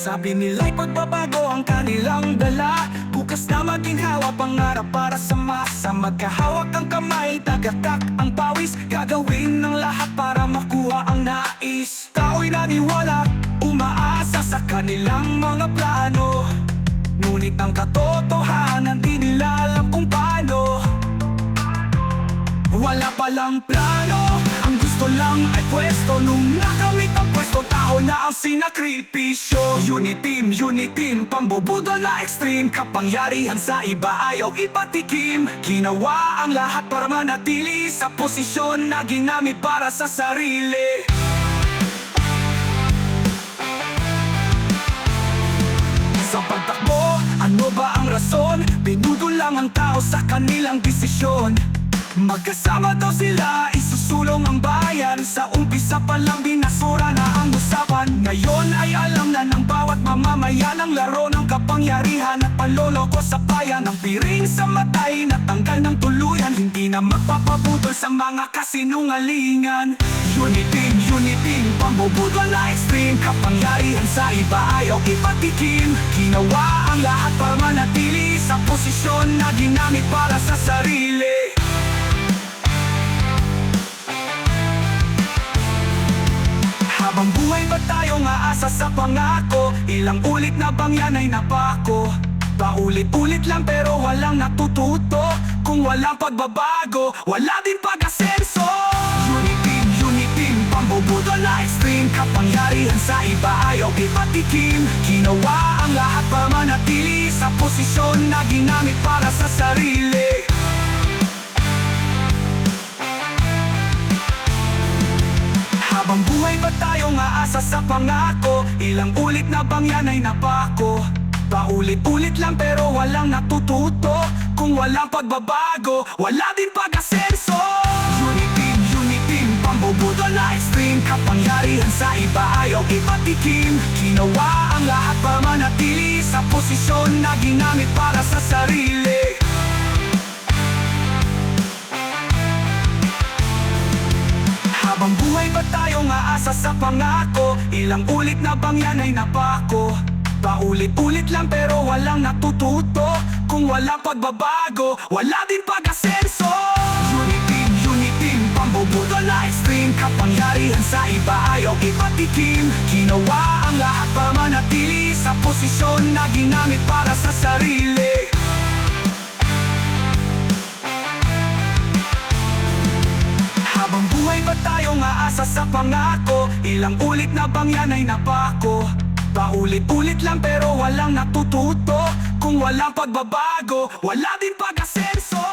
Sabi nila'y pagbabago ang kanilang dala. Bukas na maging hawa pangarap para sa masa. Magkahawak ang kamay, tagatak ang pawis. Gagawin ng lahat para makuha ang nais. Tao'y naniwala, umaasa sa kanilang mga plano. Ngunit ang katotohanan di nila alam kung paano. Wala palang plano Ang gusto lang ay pwesto. Nung nakamit ang pwesto Tao na ang sinakripisyo Unit team, unit team Pambubudol na extreme. Kapangyarihan sa iba ayaw ipatikim. Ginawa ang lahat para manatili Sa posisyon na ginamit para sa sarili. Sa pagtakbo, ano ba ang rason? Pinudol lang ang tao sa kanilang desisyon Magkasama daw sila, isusulong ang bayan. Sa umpisa pa lang binasura na ang usapan. Ngayon ay alam na ng bawat mamamayan Ang laro ng kapangyarihan at panloloko sa bayan. Ang piring sa matay na tanggal ng tuluyan. Hindi na magpapabudol sa mga kasinungalingan. Uniting, uniting, pambubudol na extreme. Kapangyarihan sa iba ayaw ipatikim. Ginawa ang lahat para manatili Sa posisyon na ginamit para sa sarili nga asa sa pangako. Ilang ulit na bang yan ay napako Paulit-ulit lang pero walang natututo. Kung walang pagbabago, wala din pag-asenso. Uniting, uniting, pambubudol na extreme. Kapangyarihan sa iba ayaw ipatikim Ginawa ang lahat para manatili Sa posisyon na ginamit para sa sarili tayo nga asa sa pangako Ilang ulit na bang yan ay napako Paulit-ulit lang pero walang natututo. Kung walang pagbabago, wala din pag-asenso. Uniting, uniting, pambubudol na extreme. Kapangyarihan sa iba ayaw ipatikim Ginawa ang lahat para manatili Sa posisyon na ginamit para sa sarili sa pangako. Ilang ulit na bang yan ay napako Paulit-ulit lang pero walang natututo. Kung walang pagbabago, wala din pag-asenso. Uniting, uniting, pambubudol na extreme. Kapangyarihan sa iba ayaw ipatikim Ginawa ang lahat para manatili. Sa posisyon na ginamit para sa sarili. Habang buhay ba tayo nga asa sa pangako Ilang ulit na bang yan ay napako? Paulit-ulit lang pero walang natututo. Kung walang pagbabago, wala din pag-asenso